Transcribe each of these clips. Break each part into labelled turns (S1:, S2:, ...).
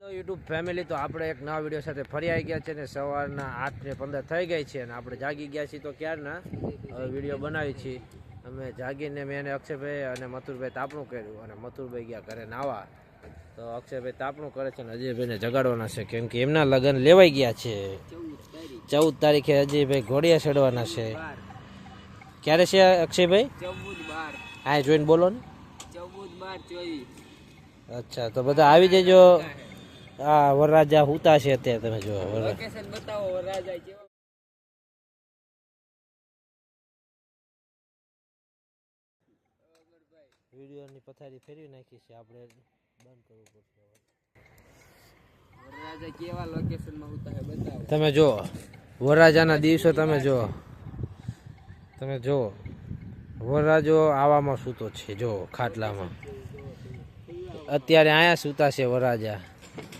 S1: YouTube family તો આપણે એક નવા વીડિયો સાથે ફરી આવી ગયા છે ને સવારના આઠ ને પંદર થઈ ગઈ છે અને આપણે જાગી ગયા છીએ તો ક્યારના? વીડિયો બનાવી છીએ. અમે જાગીને મેં એને અક્ષયભાઈ અને મથુરભાઈ તાપણું કર્યું અને મથુરભાઈ ગયા ઘરે નાવા. તો અક્ષયભાઈ તાપણું કરે છે અને અજયભાઈને જગાડવાના છે કેમ કે એમના લગ્ન લેવાઈ ગયા છે. ચૌદ તારીખે અજયભાઈ ઘોડિયા ચડવાના છે. ક્યારે છે અક્ષયભાઈ? હા જોઈને બોલો ને. અચ્છા તો બધા આવી જજો. આ વરરાજા હુતા છે અત્યારે તમે જો વરરાજા.
S2: લોકેશન બતાવો રાજા કેવા
S1: વિડીયોની પથારી ફેરવી નાખી છે આપણે બંધ કરવું પડશે
S2: કેવા લોકેશનમાં બતાવો.
S1: તમે જો વરરાજાના દિવસો તમે જો તમે જો વરરાજો આવામાં સૂતો છે જો ખાટલામાં. અત્યારે અહીંયા સૂતા છે વરરાજા.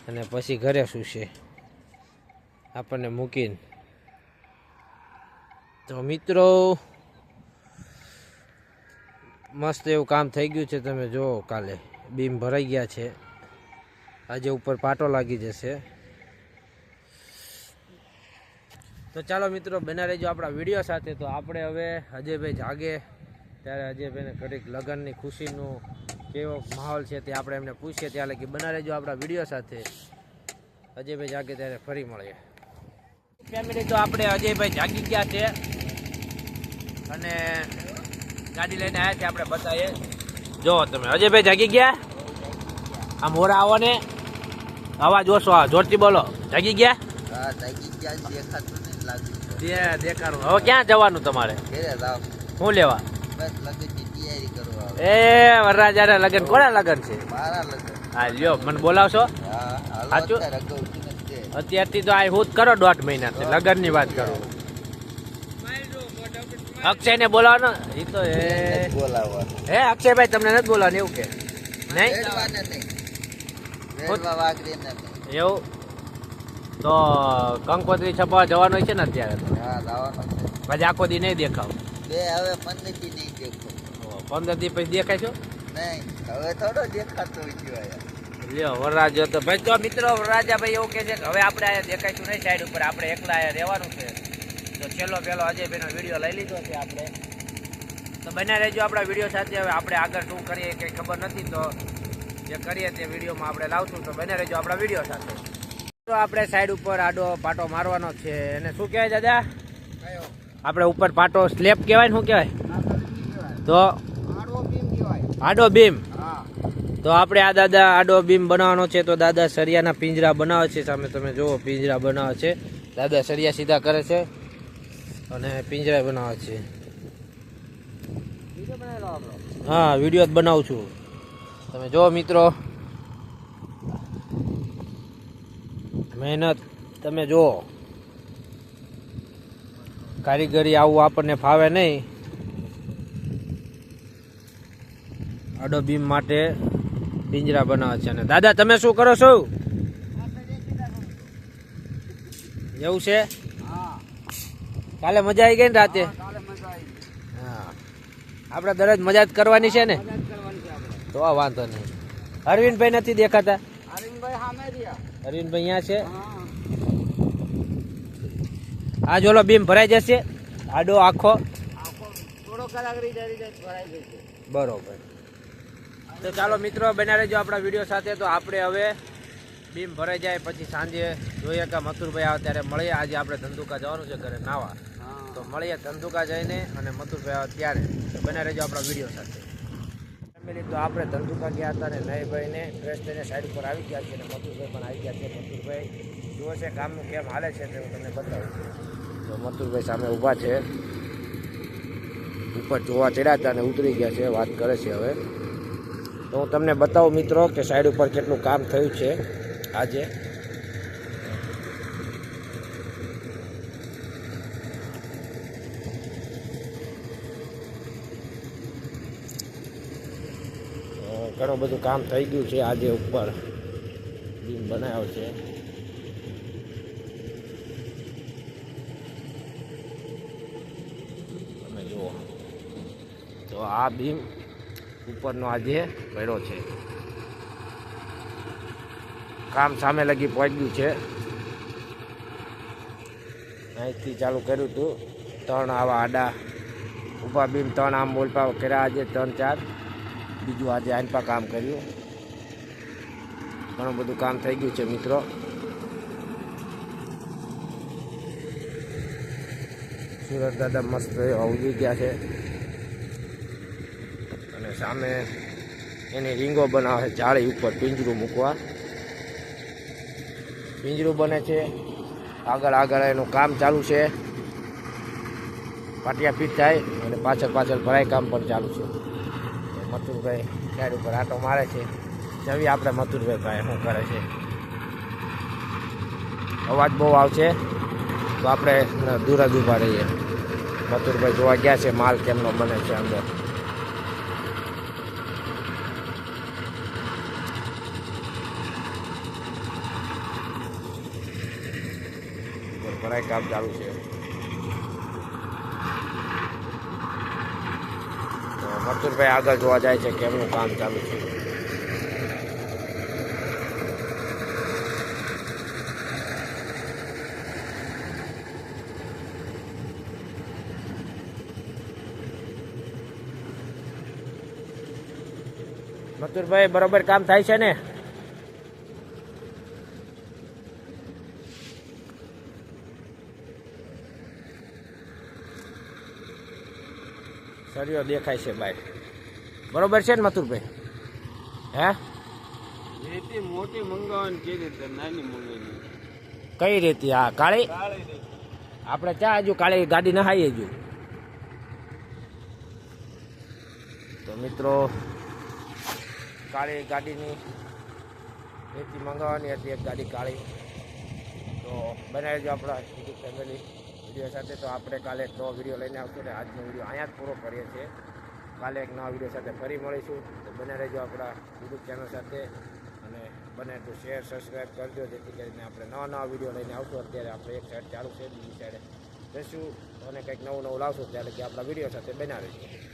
S1: અને પછી ઘરે સૂશે આપણને મૂકીને. તો મિત્રો, મસ્ત એવું કામ થઈ ગયું છે તમે જોવો કાલે. બીમ ભરાઈ ગયા છે. આજે ઉપર પાટો લાગી જશે. તો ચાલો મિત્રો, બના રહેજો આપણા વીડિયો સાથે. તો આપણે હવે અજયભાઈ જાગે. ત્યારે અજયભાઈને ઘડીક લગ્નની ખુશીનું કેવો માહોલ છે તે આપણે એમને પૂછીએ ત્યાં લગી બના રહેજો આપણા વીડિયો સાથે. અજયભાઈ જાગે ત્યારે ફરી મળીએ. ફેમિલી તો આપણે અજયભાઈ જાગી ગયા છે. અને ગાડી લઈને આવ્યા છે આપણે બતાવીએ. જો તમે અજયભાઈ જાગી ગયા? આ મોરા આવો ને. અવાજ ઓછો આ જોરથી બોલો. જાગી ગયા?
S3: હા તાકી ક્યાં દેખાતું લાગ્યું
S1: દેખાડું. હવે ક્યાં જવાનું તમારે? શું લેવા? એ વરરાજાના લગન કોના લગન છે?
S3: મારા લગ્ન.
S1: હા લ્યો મને બોલાવશો. સાચું?
S3: તે.
S1: અત્યારથી તો આ હું કરો દોઢ મહિના લગ્નની વાત કરું. અક્ષયને બોલાવો ને એ. તો એ
S3: બોલાવવાનું.
S1: હે અક્ષયભાઈ તમને નથી બોલાવવાનું એવું કે? નહીં? એવું? તો કંકોત્રી છપાવા જવાનું છે ને અત્યારે? તો પછી આખો દી નહીં દેખાવ.
S3: બે હવે પંદરથી નહીં દેખો
S1: પંદર દી પછી દેખાય છો
S3: નહીં હવે થોડો દેખાતો હોય
S1: લ્યો વરરાજો તો ભાઈ તો મિત્રો વરરાજા ભાઈ એવું કહે છે કે હવે આપણે અહીંયા દેખાઈશું નહીં સાઈડ ઉપર આપણે એકલા અહીંયા રહેવાનું છે. તો છેલ્લો પેલો અજયભાઈનો વીડિયો લઈ લીધો છે આપણે. તો બને રહેજો આપણા વીડિયો સાથે. હવે આપણે આગળ શું કરીએ કંઈ ખબર નથી તો જે કરીએ તે વિડીયોમાં આપણે લાવશું. તો બને રહેજો આપણા વીડિયો સાથે. તો આપણે સાઈડ ઉપર આડો પાટો મારવાનો છે. એને શું કહેવાય દાદા? આપણે ઉપર પાટો સ્લેબ કહેવાય ને શું કહેવાય? તો આડો બીમ. તો આપણે આ દાદા આડો બીમ બનાવવાનો છે, તો દાદા સરિયાના પિંજરા બનાવે છે, સામે તમે જુઓ, પિંજરા બનાવે છે. દાદા સરિયા સીધા કરે છે અને પિંજરા બનાવે છે. હા, વીડિયો જ બનાવું છું. તમે જુઓ મિત્રો. મહેનત. તમે જુઓ. કારીગરી આવું આપણને ફાવે નહીં. આડો બીમ માટે પિંજરા બનાવે છે. અને દાદા તમે શું કરો છો? એવું છે? કાલે મજા આવી ગઈ ને રાતે? હા આપણે દરરોજ મજા જ કરવાની છે ને? તો વાંધો નહીં. અરવિંદભાઈ નથી દેખાતા?
S2: અરવિંદભાઈ
S1: અરવિંદભાઈ અહીંયા છે? આ જોલો બીમ ભરાઈ જશે. આડો આખો. બરોબર. તો ચાલો મિત્રો બના રહેજો આપણા વીડિયો સાથે. તો આપણે હવે બીમ ભરાઈ જાય પછી સાંજે જોઈએ કે મથુરભાઈ આવે ત્યારે મળીએ. આજે આપણે ધંધુકા જવાનું છે ઘરે નાવા. તો મળીએ ધંધુકા જઈને અને મથુરભાઈ આવે ત્યારે. તો બના રહેજો આપણા વીડિયો સાથે. ફેમિલી તો આપણે ધંધુકા ગયા હતા ને નયભાઈને ફ્રેશ થઈને સાઈડ ઉપર આવી ગયા છે અને મથુરભાઈ પણ આવી ગયા છે. મથુરભાઈ જુઓ છે કામનું કેમ હાલે છે તે હું તમને બતાવું. તો મથુરભાઈ સામે ઊભા છે. ઉપર જોવા ચડ્યા હતા અને ઉતરી ગયા છે, વાત કરે છે હવે. તો હું તમને બતાવું મિત્રો કે સાઈડ ઉપર કેટલું કામ થયું છે આજે. ઘણું બધું કામ થઈ ગયું છે આજે ઉપર. બીમ બનાવ્યો છે. તો આ બીમ ઉપરનો આજે પડ્યો છે. કામ સામે લગી પહોંચ્યું છે. અહીંથી ચાલુ કર્યું હતું. ત્રણ આવા આડા ઊભા બીમ, ત્રણ આમ બોલપા કર્યા આજે, ત્રણ ચાર. બીજું આજે આનપા કામ કર્યું. ઘણું બધું કામ થઈ ગયું છે, મિત્રો. સુરત દાદા મસ્ત ઉગી ગયા છે. સામે એની રીંગો બનાવે જાળી ઉપર પિંજરું મૂકવા. પિંજરું બને છે. આગળ આગળ એનું કામ ચાલુ છે. પાટિયા ફીટ થાય અને પાછળ પાછળ ભરાઈ કામ પણ ચાલુ છે. મથુરભાઈ સાઈડ ઉપર આટો મારે છે. જવી આપણે મથુરભાઈ ભાઈ, શું કરે છે? અવાજ બહુ આવશે, તો આપણે દૂર જ ઊભા રહીએ. મથુરભાઈ જોવા ગયા છે, માલ કેમનો બને છે અંદર? ભરાઈ કામ ચાલુ છે. તો મથુરભાઈ આગળ જોવા જાય છે કેમનું કામ ચાલુ છે. મથુરભાઈ બરોબર કામ થાય છે ને? સરિયો દેખાય છે ભાઈ બરોબર છે ને મથુરભાઈ? હે?
S2: રેતી મોટી મંગાવવાની કે રીતે નાની મંગાવી
S1: કઈ રીતે? આ કાળી? આપણે ચા હજુ કાળી ગાડી નહાઈએ હજુ? તો મિત્રો કાળી ગાડીની રેતી મંગાવવાની હતી એક ગાડી કાળી. તો બનાવી જો આપણા ફેમિલી વીડિયો સાથે તો આપણે કાલે એક નવો વીડિયો લઈને આવશું અને આજનો વીડિયો અહીંયા જ પૂરો કરીએ છીએ. કાલે એક નવા વીડિયો સાથે ફરી મળીશું. તો બને રહેજો આપણા યુટ્યુબ ચેનલ સાથે અને બને તો શેર સબસ્ક્રાઈબ કરજો, જેથી કરીને આપણે નવા નવા વીડિયો લઈને આવશું. અત્યારે આપણે એક સાઈડ ચાલુ છે, બીજી સાઈડે જઈશું અને કંઈક નવું નવું લાવશું, ત્યારે કે આપણા વીડિયો સાથે બનાવીશું